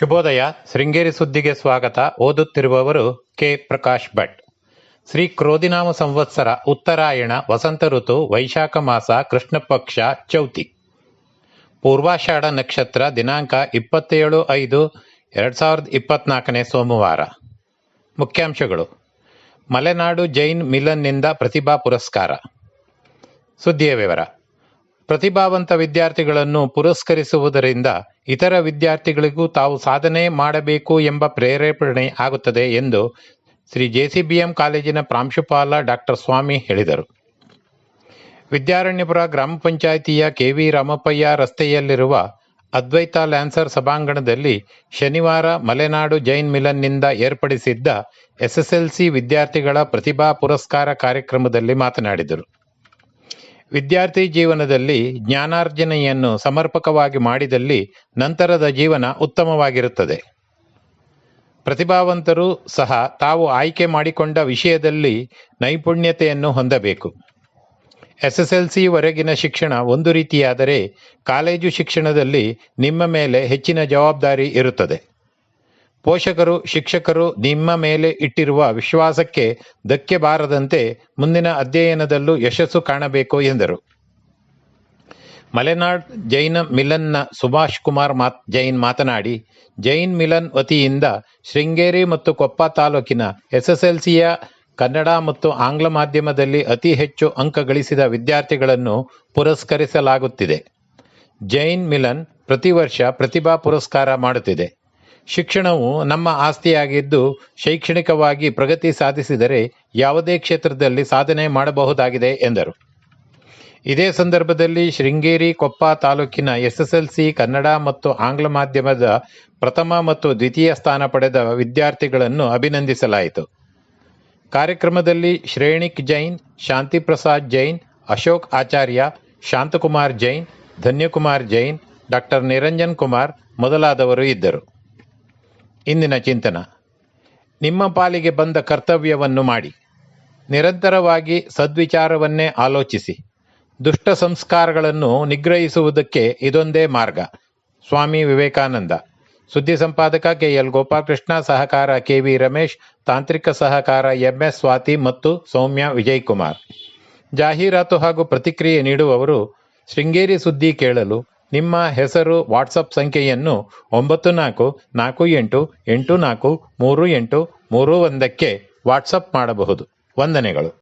ಶುಭೋದಯ. ಶೃಂಗೇರಿ ಸುದ್ದಿಗೆ ಸ್ವಾಗತ. ಓದುತ್ತಿರುವವರು ಕೆ. ಪ್ರಕಾಶ್ ಭಟ್. ಶ್ರೀ ಕ್ರೋಧಿನಾಮ ಸಂವತ್ಸರ ಉತ್ತರಾಯಣ, ವಸಂತ ಋತು, ವೈಶಾಖ ಮಾಸ ಕೃಷ್ಣ ಪಕ್ಷ ಚೌತಿ. ಪೂರ್ವಾಷಾಢ ನಕ್ಷತ್ರ, ದಿನಾಂಕ ಇಪ್ಪತ್ತೇಳು ಐದು, ಎರಡು ಸಾವಿರದ ಇಪ್ಪತ್ನಾಲ್ಕನೇ ಸೋಮವಾರ. ಮುಖ್ಯಾಂಶಗಳು. ಮಲೆನಾಡು ಜೈನ್ ಮಿಲನ್ನಿಂದ ಪ್ರತಿಭಾ ಪುರಸ್ಕಾರ. ಸುದ್ದಿಯ ವಿವರ. ಪ್ರತಿಭಾವಂತ ವಿದ್ಯಾರ್ಥಿಗಳನ್ನು ಪುರಸ್ಕರಿಸುವುದರಿಂದ ಇತರ ವಿದ್ಯಾರ್ಥಿಗಳಿಗೂ ತಾವು ಸಾಧನೆ ಮಾಡಬೇಕು ಎಂಬ ಪ್ರೇರೇಪಣೆ ಆಗುತ್ತದೆ ಎಂದು ಶ್ರೀ ಜೆಸಿಬಿಎಂ ಕಾಲೇಜಿನ ಪ್ರಾಂಶುಪಾಲ ಡಾಕ್ಟರ್ ಸ್ವಾಮಿ ಹೇಳಿದರು. ವಿದ್ಯಾರಣ್ಯಪುರ ಗ್ರಾಮ ಪಂಚಾಯಿತಿಯ ಕೆವಿ ರಾಮಪ್ಪಯ್ಯ ರಸ್ತೆಯಲ್ಲಿರುವ ಅದ್ವೈತ ಲ್ಯಾನ್ಸರ್ ಸಭಾಂಗಣದಲ್ಲಿ ಶನಿವಾರ ಮಲೆನಾಡು ಜೈನ್ ಮಿಲನ್ನಿಂದ ಏರ್ಪಡಿಸಿದ್ದ ಎಸ್ಎಸ್ಎಲ್ಸಿ ವಿದ್ಯಾರ್ಥಿಗಳ ಪ್ರತಿಭಾ ಪುರಸ್ಕಾರ ಕಾರ್ಯಕ್ರಮದಲ್ಲಿ ಮಾತನಾಡಿದರು. ವಿದ್ಯಾರ್ಥಿ ಜೀವನದಲ್ಲಿ ಜ್ಞಾನಾರ್ಜನೆಯನ್ನು ಸಮರ್ಪಕವಾಗಿ ಮಾಡಿದಲ್ಲಿ ನಂತರದ ಜೀವನ ಉತ್ತಮವಾಗಿರುತ್ತದೆ. ಪ್ರತಿಭಾವಂತರು ಸಹ ತಾವು ಆಯ್ಕೆ ಮಾಡಿಕೊಂಡ ವಿಷಯದಲ್ಲಿ ನೈಪುಣ್ಯತೆಯನ್ನು ಹೊಂದಬೇಕು. ಎಸ್ಎಸ್ಎಲ್ಸಿ ವರೆಗಿನ ಶಿಕ್ಷಣ ಒಂದು ರೀತಿಯಾದರೆ ಕಾಲೇಜು ಶಿಕ್ಷಣದಲ್ಲಿ ನಿಮ್ಮ ಮೇಲೆ ಹೆಚ್ಚಿನ ಜವಾಬ್ದಾರಿ ಇರುತ್ತದೆ. ಪೋಷಕರು, ಶಿಕ್ಷಕರು ನಿಮ್ಮ ಮೇಲೆ ಇಟ್ಟಿರುವ ವಿಶ್ವಾಸಕ್ಕೆ ಧಕ್ಕೆ ಬಾರದಂತೆ ಮುಂದಿನ ಅಧ್ಯಯನದಲ್ಲೂ ಯಶಸ್ಸು ಕಾಣಬೇಕು ಎಂದರು. ಮಲೆನಾಡ್ ಜೈನ ಮಿಲನ್ನ ಸುಭಾಷ್ ಕುಮಾರ್ ಮಾತ್ ಜೈನ್ ಮಾತನಾಡಿ, ಜೈನ್ ಮಿಲನ್ ವತಿಯಿಂದ ಶೃಂಗೇರಿ ಮತ್ತು ಕೊಪ್ಪ ತಾಲೂಕಿನ ಎಸ್ಎಸ್ಎಲ್ಸಿಯ ಕನ್ನಡ ಮತ್ತು ಆಂಗ್ಲ ಮಾಧ್ಯಮದಲ್ಲಿ ಅತಿ ಹೆಚ್ಚು ಅಂಕ ಗಳಿಸಿದ ವಿದ್ಯಾರ್ಥಿಗಳನ್ನು ಪುರಸ್ಕರಿಸಲಾಗುತ್ತಿದೆ. ಜೈನ್ ಮಿಲನ್ ಪ್ರತಿ ವರ್ಷ ಪ್ರತಿಭಾ ಪುರಸ್ಕಾರ ಮಾಡುತ್ತಿದೆ. ಶಿಕ್ಷಣವು ನಮ್ಮ ಆಸ್ತಿಯಾಗಿದ್ದು ಶೈಕ್ಷಣಿಕವಾಗಿ ಪ್ರಗತಿ ಸಾಧಿಸಿದರೆ ಯಾವುದೇ ಕ್ಷೇತ್ರದಲ್ಲಿ ಸಾಧನೆ ಮಾಡಬಹುದಾಗಿದೆ ಎಂದರು. ಇದೇ ಸಂದರ್ಭದಲ್ಲಿ ಶೃಂಗೇರಿ ಕೊಪ್ಪ ತಾಲೂಕಿನ ಎಸ್ಎಸ್ಎಲ್ಸಿ ಕನ್ನಡ ಮತ್ತು ಆಂಗ್ಲ ಮಾಧ್ಯಮದ ಪ್ರಥಮ ಮತ್ತು ದ್ವಿತೀಯ ಸ್ಥಾನ ಪಡೆದ ವಿದ್ಯಾರ್ಥಿಗಳನ್ನು ಅಭಿನಂದಿಸಲಾಯಿತು. ಕಾರ್ಯಕ್ರಮದಲ್ಲಿ ಶ್ರೇಣಿಕ್ ಜೈನ್ ಶಾಂತಿ ಪ್ರಸಾದ್ ಜೈನ್, ಅಶೋಕ್ ಆಚಾರ್ಯ, ಶಾಂತಕುಮಾರ್ ಜೈನ್, ಧನ್ಯಕುಮಾರ್ ಜೈನ್, ಡಾಕ್ಟರ್ ನಿರಂಜನ್ ಕುಮಾರ್ ಮೊದಲಾದವರು ಇದ್ದರು. ಇಂದಿನ ಚಿಂತನ. ನಿಮ್ಮ ಪಾಲಿಗೆ ಬಂದ ಕರ್ತವ್ಯವನ್ನು ಮಾಡಿ. ನಿರಂತರವಾಗಿ ಸದ್ವಿಚಾರವನ್ನೇ ಆಲೋಚಿಸಿ. ದುಷ್ಟ ಸಂಸ್ಕಾರಗಳನ್ನು ನಿಗ್ರಹಿಸುವುದಕ್ಕೆ ಇದೊಂದೇ ಮಾರ್ಗ. ಸ್ವಾಮಿ ವಿವೇಕಾನಂದ. ಸುದ್ದಿ ಸಂಪಾದಕ ಕೆ ಎಲ್ ಗೋಪಾಲಕೃಷ್ಣ, ಸಹಕಾರ ಕೆ ವಿ ರಮೇಶ್, ತಾಂತ್ರಿಕ ಸಹಕಾರ ಎಂಎಸ್ ಸ್ವಾತಿ ಮತ್ತು ಸೌಮ್ಯ ವಿಜಯ್ ಕುಮಾರ್ ಜಾಹೀರಾತು ಹಾಗೂ ಪ್ರತಿಕ್ರಿಯೆ ನೀಡುವವರು ಶೃಂಗೇರಿ ಸುದ್ದಿ ಕೇಳಲು ನಿಮ್ಮ ಹೆಸರು, ವಾಟ್ಸಪ್ ಸಂಖ್ಯೆಯನ್ನು ಒಂಬತ್ತು ನಾಲ್ಕು ನಾಲ್ಕು ಎಂಟು ಎಂಟು ನಾಲ್ಕು, ಮೂರು ಎಂಟು, ಮೂರು ಒಂದಕ್ಕೆ ವಾಟ್ಸಪ್ ಮಾಡಬಹುದು. ವಂದನೆಗಳು.